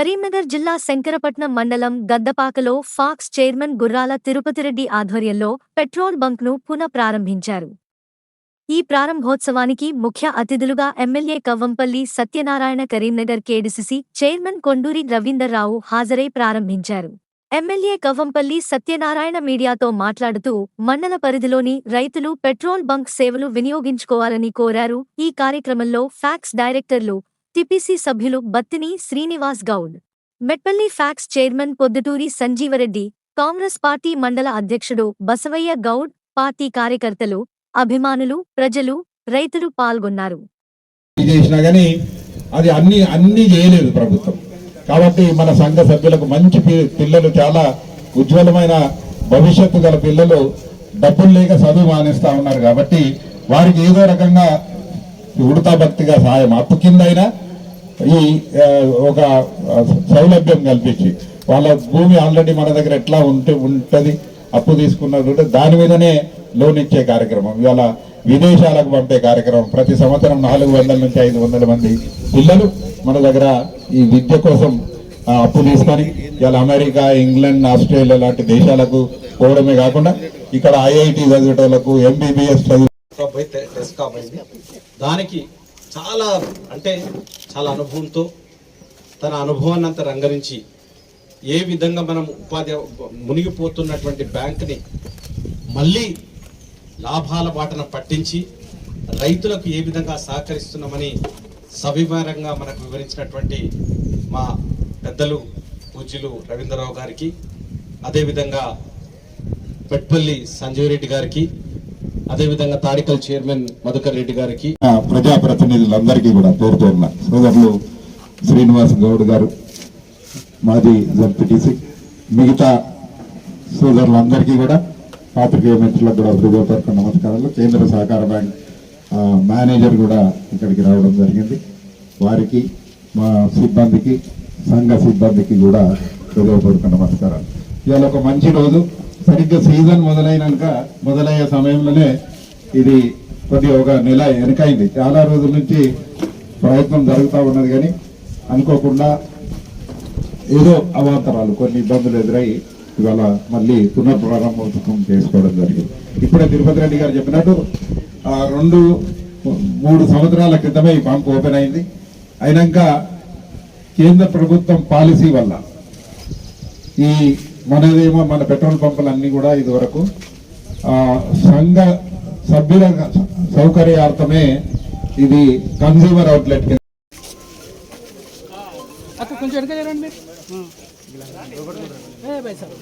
కరీంనగర్ జిల్లా శంకరపట్నం మండలం గద్దపాకలో pox chairman గుర్రాల తిరుపతిరెడ్డి ఆధ్వర్యంలో పెట్రోల్ బంక్ను పునః ప్రారంభించారు ఈ ప్రారంభోత్సవానికి ముఖ్య అతిథులుగా MLA Kavvampalli Satyanarayana Karimnagar KDCC chairman Konduri Ravinder Rao హాజరై ప్రారంభించారు. ఎమ్మెల్యే కవ్వంపల్లి సత్యనారాయణ మీడియాతో మాట్లాడుతూ మండల పరిధిలోని రైతులు పెట్రోల్ బంక్ సేవలు వినియోగించుకోవాలని కోరారు. ఈ కార్యక్రమంలో ఫ్యాక్స్ డైరెక్టర్లు టిపిసి సభ్యులు Battini Srinivas Goud. Metpalli PACS chairman Podduturi Sanjeeva Reddy Congress party మండల అధ్యక్షుడు బసవయ్య గౌడ్ పార్టీ కార్యకర్తలు అభిమానులు ప్రజలు రైతులు పాల్గొన్నారు. చేసినా కానీ అది అన్ని అన్ని చేయలేదు ప్రభుత్వం. కాబట్టి మన సంఘ సభ్యులకు మంచి పిల్లలు చాలా ఉజ్వలమైన భవిష్యత్తు గల పిల్లలు డబ్బులు లేక చదువు మానేస్తా ఉన్నారు కాబట్టి వారికి ఏదో రకంగా ఉడతా భక్తిగా సహాయం అప్పు కింద అయినా ఈ ఒక సౌలభ్యం కల్పించి. వాళ్ళ భూమి ఆల్రెడీ మన దగ్గర ఎట్లా ఉంటే ఉంటుంది అప్పు తీసుకున్నది ఉంటే దాని మీదనే లోన్ ఇచ్చే కార్యక్రమం. ఇవాళ విదేశాలకు పంపే కార్యక్రమం. ప్రతి సంవత్సరం నాలుగు వందల నుంచి ఐదు వందల మంది పిల్లలు మన దగ్గర ఈ విద్య కోసం అప్పు తీసుకొని ఇవాళ అమెరికా ఇంగ్లాండ్ ఆస్ట్రేలియా లాంటి దేశాలకు పోవడమే కాకుండా ఇక్కడ ఐఐటి చదివేటోళ్ళకు ఎంబీబీఎస్ చదివి పోయి టె- టెస్ట్ దానికి చాలా అంటే చాలా అనుభవంతో తన అనుభవాన్ని అంతా రంగరించి ఏ విధంగా మనం ఉపాధి మునిగిపోతున్నటువంటి బ్యాంక్ని మళ్ళీ లాభాల బాటన పట్టించి రైతులకు ఏ విధంగా సహకరిస్తున్నామని సవివరంగా మనకు వివరించినటువంటి మా పెద్దలు పూజ్యులు రవీంద్రరావు గారికి అదేవిధంగా పెట్పల్లి సంజయ్ రెడ్డి గారికి అదేవిధంగా తాడికల్ చైర్మన్ మధుకర్ రెడ్డి గారికి ఆ, ప్రజాప్రతినిధులందరికీ కూడా పేరు పేరున సోదరులు శ్రీనివాస్ గౌడ్ గారు మాజీ జడ్పీటీసీ మిగతా సోదరులందరికీ కూడా పాత్రికేయ మిత్రులకు కూడా హృదయపూర్వక నమస్కారాలు. కేంద్ర సహకార బ్యాంక్ మేనేజర్ కూడా ఇక్కడికి రావడం జరిగింది. వారికి మా సిబ్బందికి సంఘ సిబ్బందికి కూడా హృదయపూర్వక నమస్కారాలు. ఇవాళ ఒక మంచి రోజు. సరిగ్గా సీజన్ మొదలైనాక మొదలయ్యే సమయంలోనే ఇది కొద్దిగా ఒక నెల వెనకైంది. చాలా రోజుల నుంచి ప్రయత్నం జరుగుతూ ఉన్నది కానీ అనుకోకుండా ఏదో అవాంతరాలు కొన్ని ఇబ్బందులు ఎదురై ఇవాళ మళ్ళీ పునఃప్రారంభోత్సవం చేసుకోవడం జరిగింది. ఇప్పుడే తిరుపతి రెడ్డి గారు చెప్పినట్టు రెండు మూడు సంవత్సరాల క్రితమే ఈ పంప్ ఓపెన్ అయింది. అయినాక కేంద్ర ప్రభుత్వం పాలసీ వల్ల ఈ మనదేమో మన పెట్రోల్ పంపులు అన్ని కూడా ఇదివరకు ఆ, సంఘ సభ్యుల సౌకర్యార్థమే ఇది కన్స్యూమర్ అవుట్లెట్ ఏ బై సార్.